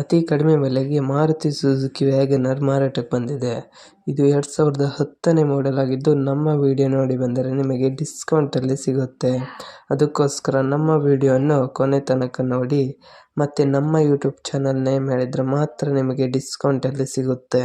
ಅತಿ ಕಡಿಮೆ ಬೆಲೆಗೆ ಮಾರುತಿ ಸುಜುಕಿ ವ್ಯಾಗನರ್ ಮಾರಾಟಕ್ಕೆ ಬಂದಿದೆ. ಇದು ಎರಡು ಸಾವಿರದ ಹತ್ತನೇ ಮಾಡೆಲ್ ಆಗಿದ್ದು, ನಮ್ಮ ವಿಡಿಯೋ ನೋಡಿ ಬಂದರೆ ನಿಮಗೆ ಡಿಸ್ಕೌಂಟಲ್ಲಿ ಸಿಗುತ್ತೆ. ಅದಕ್ಕೋಸ್ಕರ ನಮ್ಮ ವಿಡಿಯೋವನ್ನು ಕೊನೆ ತನಕ ನೋಡಿ, ಮತ್ತು ನಮ್ಮ ಯೂಟ್ಯೂಬ್ ಚಾನಲ್ ನೇಮ್ ಹೇಳಿದರೆ ಮಾತ್ರ ನಿಮಗೆ ಡಿಸ್ಕೌಂಟಲ್ಲಿ ಸಿಗುತ್ತೆ.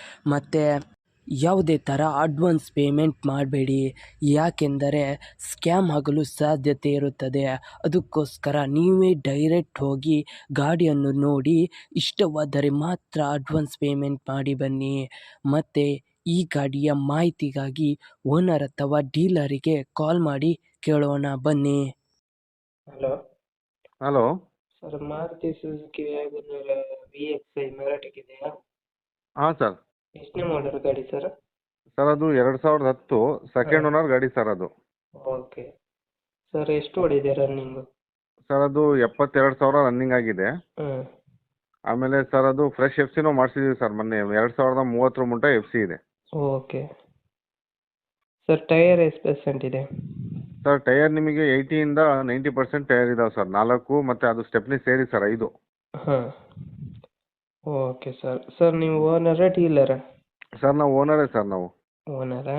ಮತ್ತು ಯಾವುದೇ ಥರ ಅಡ್ವಾನ್ಸ್ ಪೇಮೆಂಟ್ ಮಾಡಬೇಡಿ. ಯಾಕೆಂದರೆ ಸ್ಕ್ಯಾಮ್ ಆಗಲು ಸಾಧ್ಯತೆ ಇರುತ್ತದೆ. ಅದಕ್ಕೋಸ್ಕರ ನೀವೇ ಡೈರೆಕ್ಟ್ ಹೋಗಿ ಗಾಡಿಯನ್ನು ನೋಡಿ ಇಷ್ಟವಾದರೆ ಮಾತ್ರ ಅಡ್ವಾನ್ಸ್ ಪೇಮೆಂಟ್ ಮಾಡಿ ಬನ್ನಿ. ಮತ್ತು ಈ ಗಾಡಿಯ ಮಾಹಿತಿಗಾಗಿ ಓನರ್ ಅಥವಾ ಡೀಲರಿಗೆ ಕಾಲ್ ಮಾಡಿ ಕೇಳೋಣ ಬನ್ನಿ. Hello hello sir Maruti Suzuki WagonR V X I ಹಾಂ ಸರ್ ಎಷ್ಟನೇ ಮಾಡಲ್ ಗಾಡಿ ಸರ್ ಸರ್ ಅದು ಎರಡು ಸಾವಿರದ ಹತ್ತು ಸೆಕೆಂಡ್ ಓನರ್ ಗಾಡಿ ಸರ್ ಅದು. ಓಕೆ ಸರ್ ಎಷ್ಟು ಹೊಡಿದೆ ರನ್ನಿಂಗು ಸರ್ ಅದು ಎಪ್ಪತ್ತೆರಡು ಸಾವಿರ ರನ್ನಿಂಗ್ ಆಗಿದೆ. ಆಮೇಲೆ ಸರ್ ಅದು ಫ್ರೆಶ್ ಎಫ್ ಸಿನೂ ಮಾಡಿಸಿದ್ದೀವಿ ಸರ್ ಮೊನ್ನೆ. ಎರಡು ಸಾವಿರದ ಮೂವತ್ತರ ಮುಂಟ ಎಫ್ ಸಿ ಇದೆ. ಓಕೆ ಸರ್ ಟೈಯರ್ ಎಷ್ಟು ಪರ್ಸೆಂಟ್ ಇದೆ? ಸರ್ ಟೈಯರ್ ನಿಮಗೆ ಏಯ್ಟಿಯಿಂದ ನೈಂಟಿ ಪರ್ಸೆಂಟ್ ಟೈರ್ ಇದಾವೆ ಸರ್ ನಾಲ್ಕು ಮತ್ತು ಅದು ಸ್ಟೆಪ್ನಿ ಸೇರಿ ಸರ್ ಐದು. ಹಾಂ. ಓಕೆ ಸರ್ ಸರ್ ನೀವು ಓನರಾ ಡೀಲರಾ ಸರ್ ನಾವು ಓನರೇ ಸರ್ ನಾವು. ಓನರಾ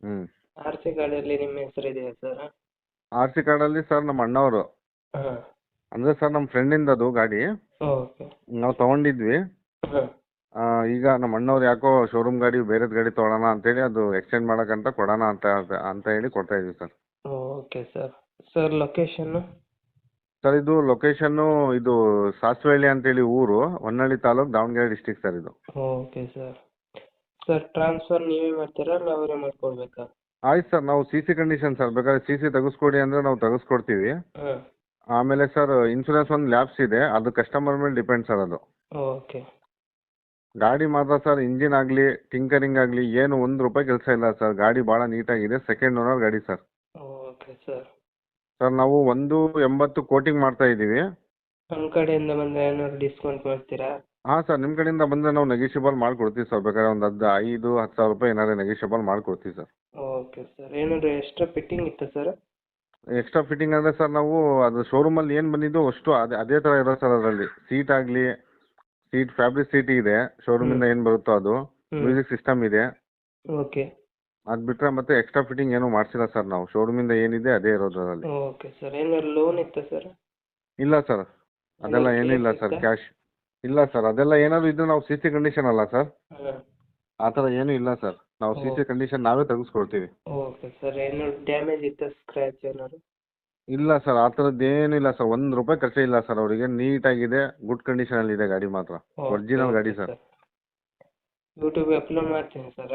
ಹ್ಞೂ ಆರ್ ಸಿ ಕಾರ್ಡಲ್ಲಿ ನಿಮ್ಮ ಹೆಸರಿದೆಯಾ ಸರ್? ಆರ್ ಸಿ ಕಾರ್ಡಲ್ಲಿ ಸರ್ ನಮ್ಮ ಅಣ್ಣವರು. ಹಾಂ. ಅಂದರೆ ಸರ್ ನಮ್ಮ ಫ್ರೆಂಡಿಂದ ಅದು ಗಾಡಿ. ಓಕೆ. ನಾವು ತೊಗೊಂಡಿದ್ವಿ. ಹಾಂ. ಈಗ ನಮ್ಮ ಅಣ್ಣವ್ರು ಯಾಕೋ ಶೋರೂಮ್ ಗಾಡಿ ಬೇರೆದು ಗಾಡಿ ತೊಗೊಳೋಣ ಅಂತೇಳಿ ಅದು ಎಕ್ಸ್ಚೇಂಜ್ ಮಾಡೋಕ್ಕಂತ ಕೊಡೋಣ ಅಂತ ಅಂತ ಹೇಳಿ ಕೊಡ್ತಾ ಇದ್ವಿ sir. Okay sir. Sir location sir ಇದು ಲೊಕೇಶನ್ನು ಇದು ಸಾಸ್ವಹಳ್ಳಿ ಅಂತೇಳಿ ಊರು ಹೊನ್ನಾಳಿ ತಾಲೂಕು ದಾವಣಗೆರೆ ಡಿಸ್ಟಿಕ್ ಸರ್ ಇದು. ಓಕೆ ಸರ್ ಸರ್ ಟ್ರಾನ್ಸ್ಫರ್ ನೀವೇ ಮಾಡ್ತೀರಾ ಇಲ್ಲ ಅವರೇ ಮಾಡ್ಕೊಡ್ಬೇಕಾ? ಆಯ್ತು ಸರ್ ನಾವು ಸಿ ಸಿ ಕಂಡೀಷನ್ ಸರ್ ಬೇಕಾದ್ರೆ ಸಿ ಸಿ ತೆಗೆಸ್ಕೊಡಿ ಅಂದರೆ ನಾವು ತೆಗೆಸ್ಕೊಡ್ತೀವಿ. ಹಾಂ. ಆಮೇಲೆ ಸರ್ ಇನ್ಶೂರೆನ್ಸ್ ಒಂದು ಲ್ಯಾಬ್ಸ್ ಇದೆ ಅದು ಕಸ್ಟಮರ್ ಮೇಲೆ ಡಿಪೆಂಡ್ ಸರ್ ಅದು. ಓಕೆ ಗಾಡಿ ಮಾತ್ರ ಸರ್ ಇಂಜಿನ್ ಆಗಲಿ ಟಿಂಕರಿಂಗ್ ಆಗಲಿ ಏನು ಒಂದು ರೂಪಾಯಿ ಕೆಲಸ ಇಲ್ಲ ಸರ್ ಗಾಡಿ ಭಾಳ ನೀಟಾಗಿದೆ ಸೆಕೆಂಡ್ ಓನರ್ ಗಾಡಿ ಸರ್ ಓಕೆ ಸರ್ ಸರ್ ನಾವು ಒಂದು ಎಂಬತ್ತು ಕೋಟಿಂಗ್ ಮಾಡ್ತಾ ಇದ್ದೀವಿ. ನಮ್ಮ ಕಡೆಯಿಂದ ಬಂದರೆ ಏನಾದ್ರು ಡಿಸ್ಕೌಂಟ್ ಕೊಡ್ತೀರಾ? ಹಾಂ ಸರ್ ನಿಮ್ಮ ಕಡೆಯಿಂದ ಬಂದರೆ ನಾವು ನೆಗೆಷಿಯಬಲ್ ಮಾಡ್ಕೊಡ್ತೀವಿ ಸರ್. ಬೇಕಾದ್ರೆ ಒಂದು ಹದ್ದು ಐದು ಹತ್ತು ಸಾವಿರ ರೂಪಾಯಿ ಏನಾದ್ರು ನೆಗೆಷಿಯಬಲ್ ಮಾಡ್ಕೊಡ್ತೀವಿ ಸರ್. Okay sir. ಏನಾದರೂ ಎಕ್ಸ್ಟ್ರಾ ಫಿಟ್ಟಿಂಗ್ ಇತ್ತಾ ಸರ್? ಎಕ್ಸ್ಟ್ರಾ ಫಿಟ್ಟಿಂಗ್ ಅಂದರೆ ಸರ್ ನಾವು ಅದು ಶೋರೂಮಲ್ಲಿ ಏನು ಬಂದಿದ್ದು ಅಷ್ಟು ಅದೇ ಅದೇ ಥರ ಇರೋ ಸರ್ ಅದರಲ್ಲಿ. ಸೀಟ್ ಆಗಲಿ ಸೀಟ್ ಫ್ಯಾಬ್ರಿಕ್ ಸೀಟ್ ಇದೆ. ಶೋರೂಮಿಂದ ಏನು ಬರುತ್ತೋ ಅದು. ಮ್ಯೂಸಿಕ್ ಸಿಸ್ಟಮ್ ಇದೆ. ಓಕೆ. ಅದು ಬಿಟ್ಟರೆ ಮತ್ತೆ ಎಕ್ಸ್ಟ್ರಾ ಫಿಟ್ಟಿಂಗ್ ಏನೂ ಮಾಡ್ಸಿಲ್ಲ ಸರ್ ನಾವು. ಶೋರೂಮಿಂದ ಏನಿದೆ ಅದೇ ಇರೋದು ಅದರಲ್ಲಿ ಓಕೆ ಸರ್ ಏನಾದ್ರು ಲೋನ್ ಇತ್ತಾ ಸರ್ ಇಲ್ಲ ಸರ್ ಅದೆಲ್ಲ ಏನಿಲ್ಲ ಸರ್ ಕ್ಯಾಶ್ ಇಲ್ಲ ಸರ್ ಅದೆಲ್ಲ ಏನಾದ್ರು ಇದ್ರೆ ನಾವು ಸಿ ಸಿ ಕಂಡೀಷನ್ ಅಲ್ಲ ಸರ್ ಆ ಥರ ಏನೂ ಇಲ್ಲ ಸರ್ ನಾವು ಸಿ ಸಿ ಕಂಡೀಷನ್ ನಾವೇ ತೆಗೆಸ್ಕೊಡ್ತೀವಿ ಓಕೆ ಸರ್ ಏನಾದ್ರು ಡ್ಯಾಮೇಜ್ ಇತ್ತಾ ಸ್ಕ್ರ್ಯಾಚ್ ಏನಾದ್ರು? ಇಲ್ಲ ಸರ್ ಆ ಥರದ್ದು ಏನೂ ಇಲ್ಲ ಸರ್ ಒಂದು ರೂಪಾಯಿ ಖರ್ಚೇ ಇಲ್ಲ ಸರ್ ಅವರಿಗೆ. ನೀಟಾಗಿದೆ. ಗುಡ್ ಕಂಡೀಷನಲ್ಲಿ ಇದೆ ಗಾಡಿ ಮಾತ್ರ. ಒರಿಜಿನಲ್ ಗಾಡಿ ಸರ್ ಯೂಟ್ಯೂಬ್ ಅಪ್ಲೋಡ್ ಮಾಡ್ತೀನಿ ಸರ್